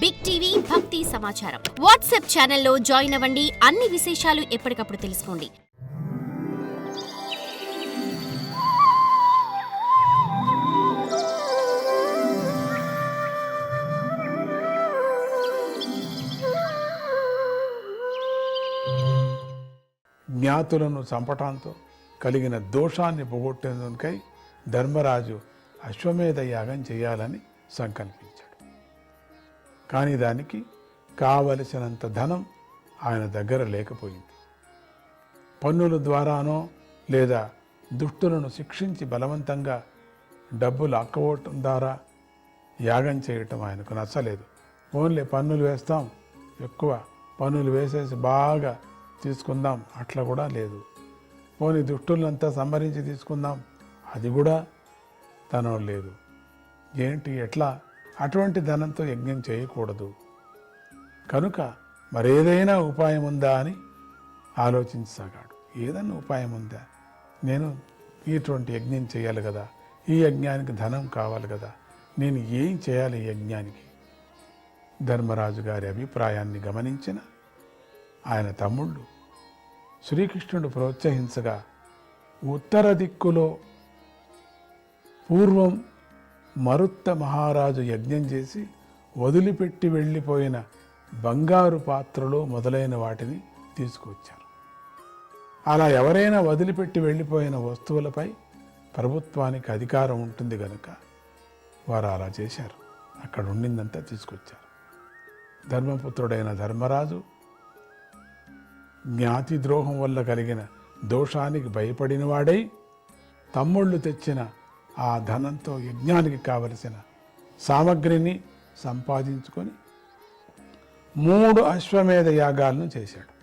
Big TV భక్తి సమాచారం. WhatsApp ఛానల్లో జాయిన్ అవ్వండి. అన్ని విశేషాలు ఎప్పటికప్పుడు తెలుసుకోండి. జ్ఞాతులను చంపటంతో కలిగిన దోషాన్ని పోగొట్టేందుకై ధర్మరాజు అశ్వమేధ యాగం చేయాలని సంకల్పించారు. కానీ దానికి కావలసినంత ధనం ఆయన దగ్గర లేకపోయింది. పన్నుల ద్వారానో లేదా దుష్టులను శిక్షించి బలవంతంగా డబ్బులు అక్కవటం ద్వారా యాగం చేయటం ఆయనకు నచ్చలేదు. ఓన్లీ పన్నులు వేస్తాం ఎక్కువ పన్నులు వేసేసి బాగా తీసుకుందాం అట్లా కూడా లేదు. పోనీ దుష్టులంతా సంభరించి తీసుకుందాం అది కూడా తనం లేదు. ఏంటి ఎట్లా? అటువంటి ధనంతో యజ్ఞం చేయకూడదు. కనుక మరేదైనా ఉపాయం ఉందా అని ఆలోచించసాగాడు. ఏదన్నా ఉపాయం ఉందా? నేను ఇటువంటి యజ్ఞం చేయాలి కదా. ఈ యజ్ఞానికి ధనం కావాలి కదా. నేను ఏం చేయాలి ఈ యజ్ఞానికి? ధర్మరాజు గారి అభిప్రాయాన్ని గమనించిన ఆయన తమ్ముళ్ళు శ్రీకృష్ణుడు ప్రోత్సహించగా ఉత్తర దిక్కులో పూర్వం మరుత్త మహారాజు యజ్ఞం చేసి వదిలిపెట్టి వెళ్ళిపోయిన బంగారు పాత్రలు మొదలైన వాటిని తీసుకువచ్చారు అలా ఎవరైనా వదిలిపెట్టి వెళ్ళిపోయిన వస్తువులపై ప్రభుత్వానికి అధికారం ఉంటుంది కనుక వారు అలా చేశారు. అక్కడ ఉండిందంతా తీసుకొచ్చారు. ధర్మపుత్రుడైన ధర్మరాజు జ్ఞాతి ద్రోహం వల్ల కలిగిన దోషానికి భయపడినవాడై తమ్ముళ్ళు తెచ్చిన ఆ ధనంతో యజ్ఞానికి కావలసిన సామగ్రిని సంపాదించుకొని మూడు అశ్వమేధ యాగాలను చేశాడు.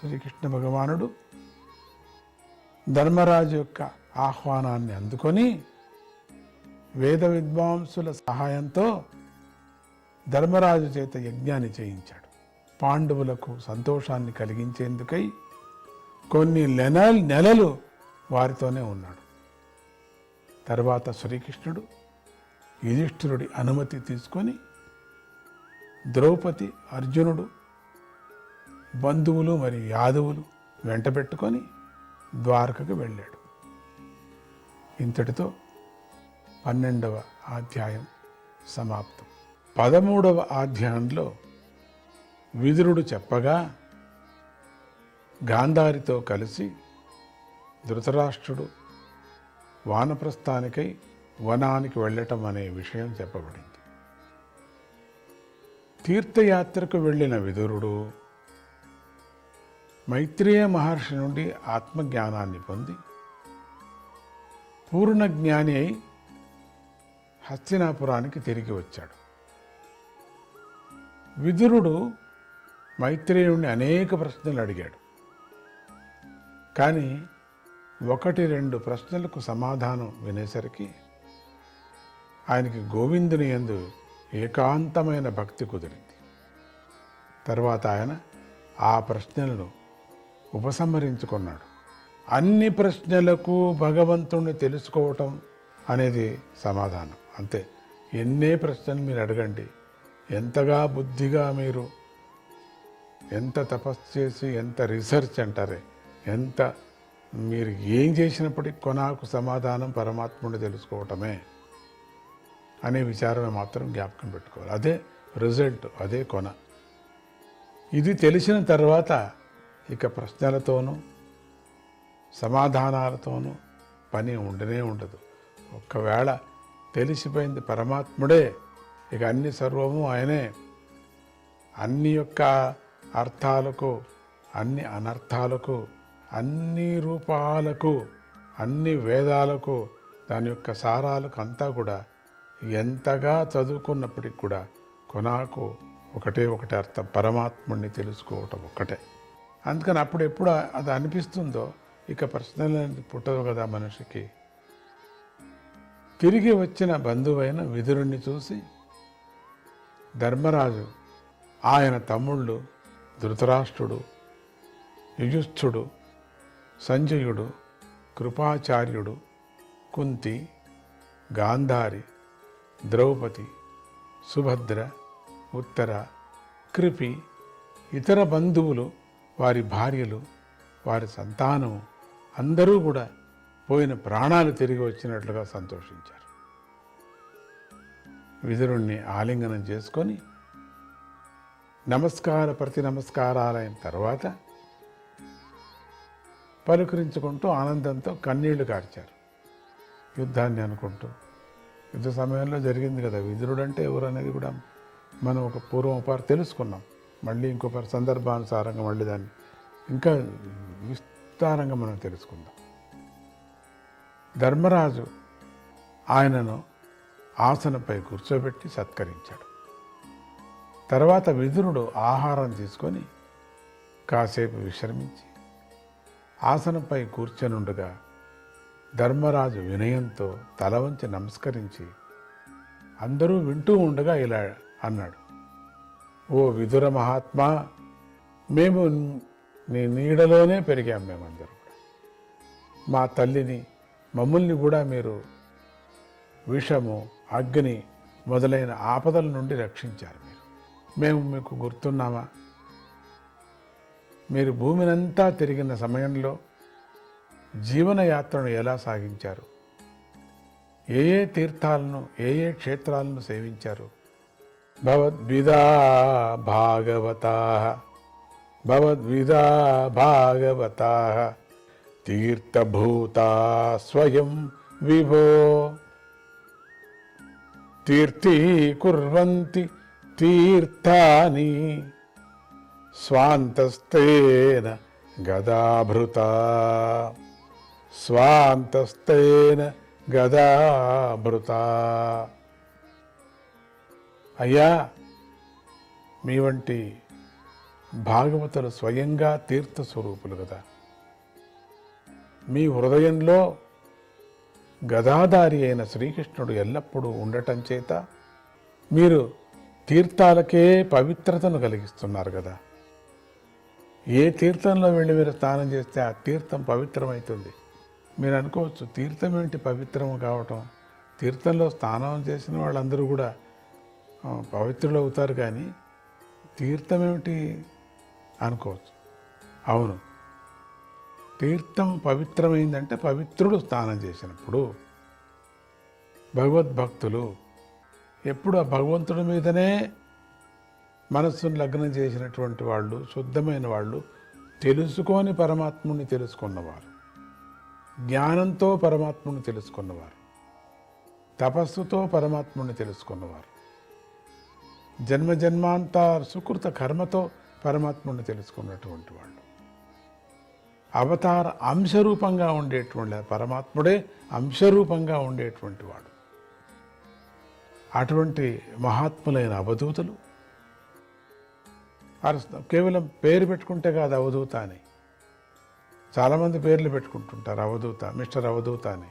శ్రీకృష్ణ భగవానుడు ధర్మరాజు యొక్క ఆహ్వానాన్ని అందుకొని వేద విద్వాంసుల సహాయంతో ధర్మరాజు చేత యజ్ఞాన్ని చేయించాడు. పాండవులకు సంతోషాన్ని కలిగించేందుకై కొన్ని నెల నెలలు వారితోనే ఉన్నాడు. తర్వాత శ్రీకృష్ణుడు యుధిష్ఠిరుడి అనుమతి తీసుకొని ద్రౌపది అర్జునుడు బంధువులు మరియు యాదవులు వెంట పెట్టుకొని ద్వారకకు వెళ్ళాడు. ఇంతటితో పన్నెండవ అధ్యాయం సమాప్తం. పదమూడవ అధ్యాయంలో విదురుడు చెప్పగా గాంధారితో కలిసి ధృతరాష్ట్రుడు వానప్రస్థానికై వనానికి వెళ్ళటం అనే విషయం చెప్పబడింది. తీర్థయాత్రకు వెళ్ళిన విదురుడు మైత్రేయ మహర్షి నుండి ఆత్మజ్ఞానాన్ని పొంది పూర్ణ జ్ఞాని అయి హస్తినాపురానికి తిరిగి వచ్చాడు. విదురుడు మైత్రేయుణ్ణి అనేక ప్రశ్నలు అడిగాడు. కానీ ఒకటి రెండు ప్రశ్నలకు సమాధానం వినేసరికి ఆయనకి గోవిందుని యందు ఏకాంతమైన భక్తి కుదిరింది. తర్వాత ఆయన ఆ ప్రశ్నలను ఉపసంహరించుకున్నాడు. అన్ని ప్రశ్నలకు భగవంతుణ్ణి తెలుసుకోవటం అనేది సమాధానం. అంతే. ఎన్నే ప్రశ్నలు మీరు అడగండి ఎంతగా బుద్ధిగా మీరు ఎంత తపస్సు చేసి ఎంత రీసెర్చ్ అంటారే ఎంత మీరు ఏం చేసినప్పటికీ కొనాకు సమాధానం పరమాత్ముని తెలుసుకోవటమే అనే విచారమే మాత్రం జ్ఞాపకం పెట్టుకోవాలి. అదే రిజల్ట్ అదే కొన. ఇది తెలిసిన తర్వాత ఇక ప్రశ్నలతోనూ సమాధానాలతోనూ పని ఉండనే ఉండదు. ఒక్కవేళ తెలిసిపోయింది పరమాత్ముడే ఇక అన్ని సర్వము ఆయనే. అన్ని యొక్క అర్థాలకు అన్ని అనర్థాలకు అన్ని రూపాలకు అన్ని వేదాలకు దాని యొక్క సారాలకు అంతా కూడా ఎంతగా చదువుకున్నప్పటికి కూడా కొనాకు ఒకటే ఒకటే అర్థం. పరమాత్ముడిని తెలుసుకోవటం ఒక్కటే. అందుకని అప్పుడు ఎప్పుడు అది అనిపిస్తుందో ఇక ప్రశ్నలు అనేది పుట్టదు కదా మనిషికి. తిరిగి వచ్చిన బంధువైన విదురుణ్ణి చూసి ధర్మరాజు ఆయన తమ్ముళ్ళు ధృతరాష్ట్రుడు యుయుస్థుడు సంజయుడు కృపాచార్యుడు కుంతి గాంధారి ద్రౌపది సుభద్ర ఉత్తర కృపి ఇతర బంధువులు వారి భార్యలు వారి సంతానము అందరూ కూడా పోయిన ప్రాణాలు తిరిగి వచ్చినట్లుగా సంతోషించారు. విదురుణ్ణి ఆలింగనం చేసుకొని నమస్కార ప్రతి నమస్కారాలైన తర్వాత పలుకరించుకుంటూ ఆనందంతో కన్నీళ్ళు కార్చారు. యుద్ధాన్ని అనుకుంటూ. యుద్ధ సమయంలో జరిగింది కదా విదురుడు అంటే ఎవరు అనేది కూడా మనం ఒక పూర్వం ఒకసారి తెలుసుకున్నాం. మళ్ళీ ఇంకొకరి సందర్భానుసారంగా మళ్ళీ దాన్ని ఇంకా విస్తారంగా మనం తెలుసుకుందాం. ధర్మరాజు ఆయనను ఆసనపై కూర్చోబెట్టి సత్కరించాడు. తర్వాత విదురుడు ఆహారం తీసుకొని కాసేపు విశ్రమించి ఆసనంపై కూర్చొనుండగా ధర్మరాజు వినయంతో తల వంచి నమస్కరించి అందరూ వింటూ ఉండగా ఇలా అన్నాడు. ఓ విదుర మహాత్మా మేము నీ నీడలోనే పెరిగాం మేమందరం మా తల్లిని మమ్మల్ని కూడా మీరు విషము అగ్ని మొదలైన ఆపదల నుండి రక్షించారు మీరు. మేము మీకు గుర్తున్నామా? మీరు భూమినంతా తిరిగిన సమయంలో జీవనయాత్రను ఎలా సాగించారు? ఏ ఏ తీర్థాలను ఏ ఏ క్షేత్రాలను సేవించారు? భవద్విధా భాగవతా. భవద్విధా భాగవతా. తీర్థభూతా స్వయం విభో. తీర్థీకుర్వంతి తీర్థాని. స్వాంతస్తేన గదాభృత. స్వాంతస్తేన గదాభృత. అయ్యా మీ వంటి భాగవతులు స్వయంగా తీర్థ స్వరూపులు కదా. మీ హృదయంలో గదాధారి అయిన శ్రీకృష్ణుడు ఎల్లప్పుడూ ఉండటం చేత మీరు తీర్థాలకే పవిత్రతను కలిగిస్తున్నారు కదా. ఏ తీర్థంలో వెళ్ళి మీరు స్నానం చేస్తే ఆ తీర్థం పవిత్రమవుతుంది? మీరు అనుకోవచ్చు తీర్థం ఏంటి పవిత్రం కావటం? తీర్థంలో స్నానం చేసిన వాళ్ళందరూ కూడా పవిత్రులు అవుతారు కానీ తీర్థం ఏమిటి అనుకోవచ్చు. అవును. తీర్థం పవిత్రమైందంటే పవిత్రుడు స్నానం చేసినప్పుడు భగవద్భక్తులు ఎప్పుడు ఆ భగవంతుడి మీదనే మనస్సును లగ్నం చేసినటువంటి వాళ్ళు శుద్ధమైన వాళ్ళు తెలుసుకొని పరమాత్ముని తెలుసుకున్నవారు. జ్ఞానంతో పరమాత్ముని తెలుసుకున్నవారు. తపస్సుతో పరమాత్ముని తెలుసుకున్నవారు. జన్మ జన్మాంతార సుకృత కర్మతో పరమాత్ముని తెలుసుకున్నటువంటి వాళ్ళు. అవతార అంశరూపంగా ఉండేటువంటి పరమాత్ముడే అంశరూపంగా ఉండేటువంటి వాడు. అటువంటి మహాత్ములైన అవధూతులు అరుస్తాం. కేవలం పేరు పెట్టుకుంటే కాదు అవధూత అని చాలామంది పేర్లు పెట్టుకుంటుంటారు అవధూత మిస్టర్ అవధూత అని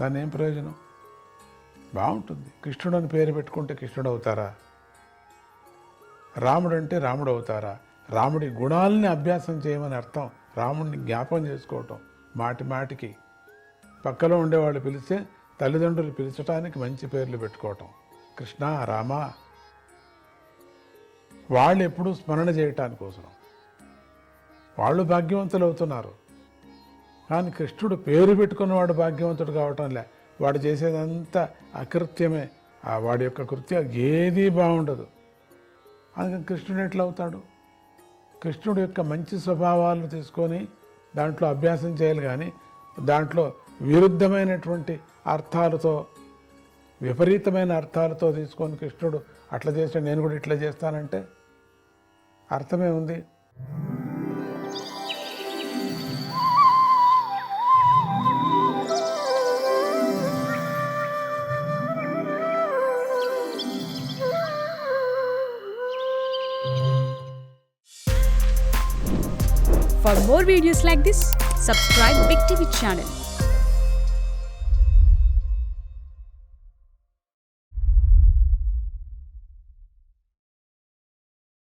దాని ఏం ప్రయోజనం? బాగుంటుంది. కృష్ణుడు అని పేరు పెట్టుకుంటే కృష్ణుడు అవుతారా రాముడు అంటే రాముడు అవుతారా రాముడి గుణాలని అభ్యాసం చేయమని అర్థం రాముడిని జ్ఞాపం చేసుకోవటం మాటి మాటికి. పక్కలో ఉండేవాళ్ళు పిలిస్తే తల్లిదండ్రులు పిలిచటానికి మంచి పేర్లు పెట్టుకోవటం. కృష్ణ రామ వాళ్ళు ఎప్పుడూ స్మరణ చేయటానికి కోసం. వాళ్ళు భాగ్యవంతులు అవుతున్నారు కానీ కృష్ణుడు పేరు పెట్టుకున్నవాడు భాగ్యవంతుడు కావటం లే. వాడు చేసేదంతా అకృత్యమే. ఆ వాడి యొక్క కృత్యం ఏదీ బాగుండదు. అందుకని కృష్ణుడు ఎట్లా అవుతాడు కృష్ణుడు యొక్క మంచి స్వభావాలను తీసుకొని దాంట్లో అభ్యాసం చేయాలి కానీ దాంట్లో విరుద్ధమైనటువంటి అర్థాలతో విపరీతమైన అర్థాలతో తీసుకొని కృష్ణుడు అట్లా చేస్తే నేను కూడా ఇట్లా చేస్తానంటే అర్థమే ఉంది For more videos like this, subscribe Big TV channel